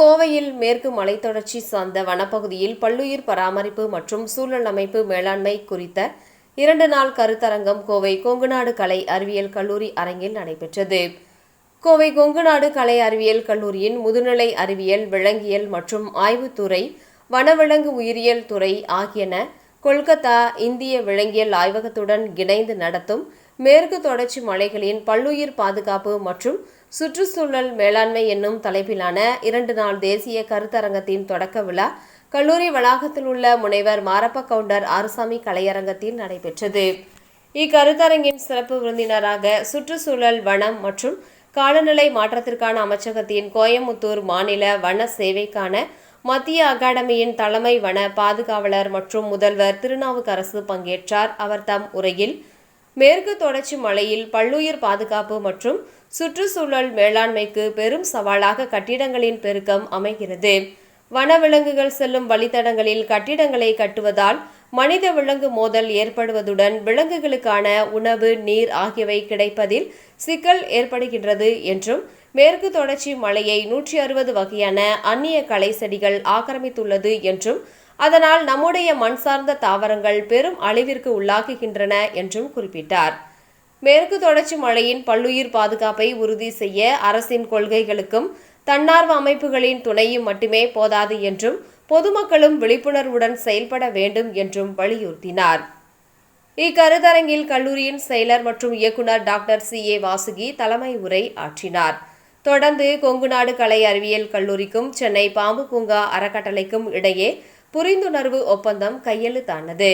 கோவையில் மேற்கு மலைத்தொடர்ச்சி சார்ந்த வனப்பகுதியில் பல்லுயிர் பராமரிப்பு மற்றும் சூழல் அமைப்பு மேலாண்மை குறித்த இரண்டு நாள் கருத்தரங்கம் கோவை கொங்குநாடு கலை அறிவியல் கல்லூரி அரங்கில் நடைபெற்றது. கோவை கொங்குநாடு கலை அறிவியல் கல்லூரியின் முதுநிலை அறிவியல் விலங்கியல் மற்றும் ஆய்வுத்துறை வனவிலங்கு உயிரியல் துறை ஆகியன கொல்கத்தா இந்திய விலங்கியல் ஆய்வகத்துடன் இணைந்து நடத்தும் மேற்கு தொடர்ச்சி மலைகளின் பல்லுயிர் பாதுகாப்பு மற்றும் சுற்றுச்சூழல் மேலாண்மை என்னும் தலைப்பிலான இரண்டு நாள் தேசிய கருத்தரங்கத்தின் தொடக்க விழா கல்லூரி வளாகத்தில் உள்ள முனைவர் மாரப்ப கவுண்டர் ஆறுசாமி கலையரங்கத்தில் நடைபெற்றது. இக்கருத்தரங்கின் சிறப்பு விருந்தினராக சுற்றுச்சூழல் வனம் மற்றும் காலநிலை மாற்றத்திற்கான அமைச்சகத்தின் கோயமுத்தூர் மாநில வன சேவைக்கான மத்திய அகாடமியின் தலைமை வன பாதுகாவலர் மற்றும் முதல்வர் திருநாவுக்கரசு பங்கேற்றார். அவர் தம் உரையில் மேற்கு தொடர்ச்சி மலையில் பல்லுயிர் பாதுகாப்பு மற்றும் சுற்றுச்சூழல் மேலாண்மைக்கு பெரும் சவாலாக கட்டிடங்களின் பெருக்கம் அமைகிறது. வனவிலங்குகள் செல்லும் வழித்தடங்களில் கட்டிடங்களை கட்டுவதால் மனித விலங்கு மோதல் ஏற்படுவதுடன் விலங்குகளுக்கான உணவு நீர் ஆகியவை கிடைப்பதில் சிக்கல் ஏற்படுகின்றது என்றும் மேற்கு தொடர்ச்சி மலையை நூற்றி அறுபது வகையான அந்நிய களை செடிகள் ஆக்கிரமித்துள்ளது என்றும் அதனால் நம்முடைய மண் சார்ந்த தாவரங்கள் பெரும் அழிவிற்கு உள்ளாகுகின்றன என்றும் குறிப்பிட்டார். மேற்கு தொடர்ச்சி மலையின் பல்லுயிர் பாதுகாப்பை உறுதி செய்ய அரசின் கொள்கைகளுக்கும் தன்னார்வ அமைப்புகளின் துணையும் மட்டுமே போதாது என்றும் பொதுமக்களும் விழிப்புணர்வுடன் செயல்பட வேண்டும் என்றும் வலியுறுத்தினார். இக்கருத்தரங்கில் கல்லூரியின் செயலர் மற்றும் இயக்குனர் டாக்டர் சி. ஏ. வாசுகி தலைமை உரை ஆற்றினார். தொடர்ந்து கொங்குநாடு கலை அறிவியல் கல்லூரிக்கும் சென்னை பாம்பு பூங்கா அறக்கட்டளைக்கும் இடையே புரிந்துணர்வு ஒப்பந்தம் கையெழுத்தானது.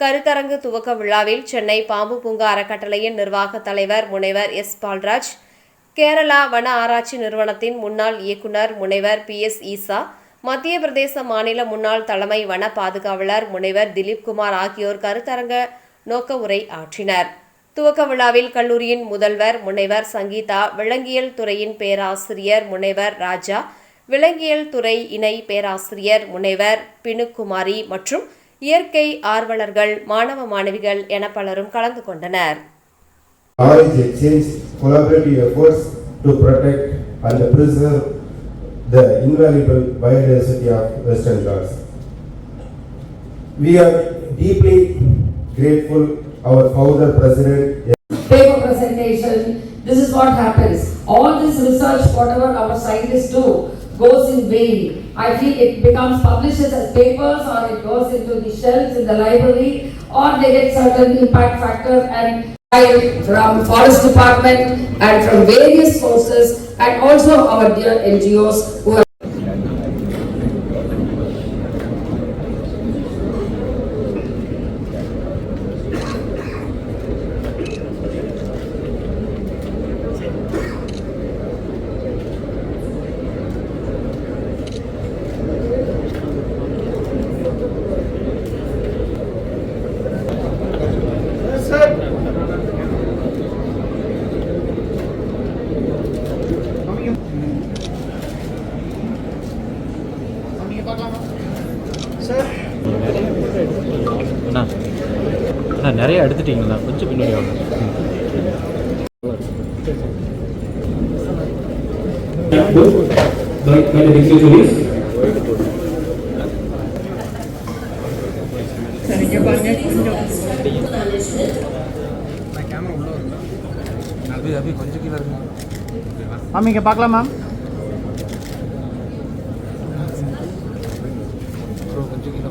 கருத்தரங்கு துவக்க விழாவில் சென்னை பாம்பு பூங்கா அறக்கட்டளையின் நிர்வாக தலைவர் முனைவர் எஸ். பால்ராஜ் கேரளா வன ஆராய்ச்சி நிறுவனத்தின் முன்னாள் இயக்குனர் முனைவர் பி. எஸ். ஈசா மத்திய பிரதேச மாநில முன்னாள் தலைமை வன பாதுகாவலர் முனைவர் திலீப் குமார் ஆகியோர் கருத்தரங்க நோக்க உரை ஆற்றினர். துவக்க விழாவில் கல்லூரியின் முதல்வர் முனைவர் சங்கீதா விலங்கியல் துறையின் பேராசிரியர் முனைவர் ராஜா விலங்கியல் துறை இணை பேராசிரியர் முனைவர் பினுக்குமாரி மற்றும் இயற்கை ஆர்வலர்கள் மாணவ மாணவிகள் என பலரும் கலந்து கொண்டனர் knowledge exchange, collaborative efforts to protect and preserve the invaluable biodiversity of Western Ghats. We are deeply grateful our founder president paper presentation, this is what happens. All this research, whatever our scientists do, goes in vain. I feel it becomes published as papers or it goes into the shelves in the library or they get certain impact factor and from forest department and from various sources and also our dear NGOs who are நிறைய எடுத்துட்டீங்களா கொஞ்சம் பின்னாடி வாங்க. அபி அபி கொஞ்சம் கீழே இருங்க ma'am இங்கே பார்க்கலாம் மேம். ப்ரோ கொஞ்சம் கீழே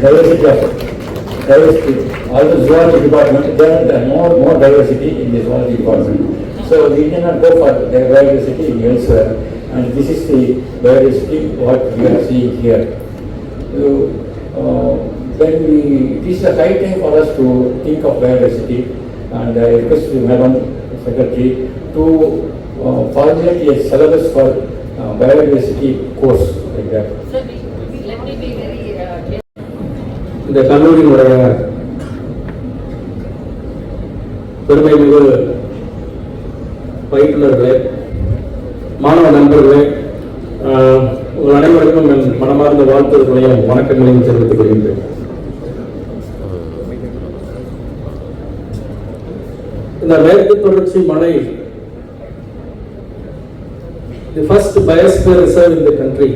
diversity diversity. Also zoology department, there are more, more diversity in the zoology department. So we cannot go for the biodiversity elsewhere. And this is the biodiversity what we are seeing here. So, uh, When we, it is a high time for us to think of diversity And I request the Madam Secretary to uh, formulate a syllabus for uh, biodiversity course like that. இந்த கல்லூரியினுடைய பெருமை மிகு பயிற்றுனர்களே மாணவ நண்பர்களே ஆஹ், உங்கள் அனைவருக்கும் என் மனமார்ந்த வாழ்த்துக்களையும் வணக்கங்களையும் தெரிவித்துக் கொள்கின்றேன். இந்த மேற்கு தொடர்ச்சி மலை the first biosphere reserve in the country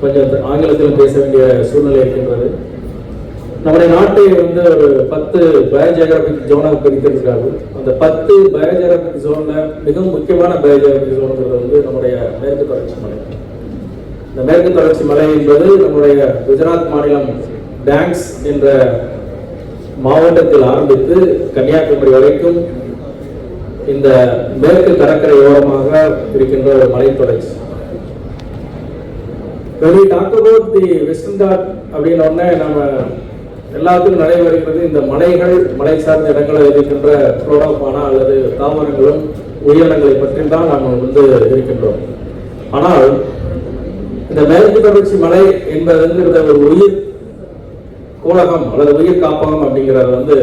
கொஞ்சம் ஆங்கிலத்திலும் பேச வேண்டிய சூழ்நிலை இருக்கின்றது. நம்முடைய நாட்டை வந்து ஒரு பத்து பயோஜியாகிராபிக் ஜோனாக பிரித்திருக்கிறார்கள். அந்த பத்து பயோஜியாகிராபிக் ஜோன்ல மிக முக்கியமான பயோஜியாகிராபிக் ஜோனுங்கிறது வந்து நம்முடைய மேற்கு தொடர்ச்சி மலை. இந்த மேற்கு தொடர்ச்சி மலை என்பது நம்முடைய குஜராத் மாநிலம் டேங்ஸ் என்ற மாவட்டத்தில் ஆரம்பித்து கன்னியாகுமரி வரைக்கும் இந்த மேற்கு கடற்கரை ஓரமாக இருக்கின்ற ஒரு மலைத்தொடர்ச்சி. When we talk about the Western Ghat அப்படின்னு ஒன்னே நம்ம எல்லாத்துக்கும் நடைபெறுகிறது இந்த மலைகள் மலை சார்ந்த இடங்களில் இருக்கின்ற புரோடோபானா அல்லது தாமரங்களும் உயிரினங்களை பற்றி தான் நாம் வந்து இருக்கின்றோம். ஆனால் இந்த மேற்கு தொடர்ச்சி மலை என்பதுங்கிறத ஒரு உயிர் கோலகம் அல்லது உயிர் காப்பகம் அப்படிங்கிறது வந்து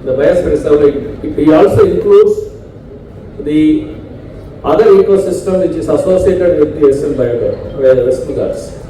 இந்த bios reserve it also includes the other ecosystem which is associated with the SL biota, where West regards.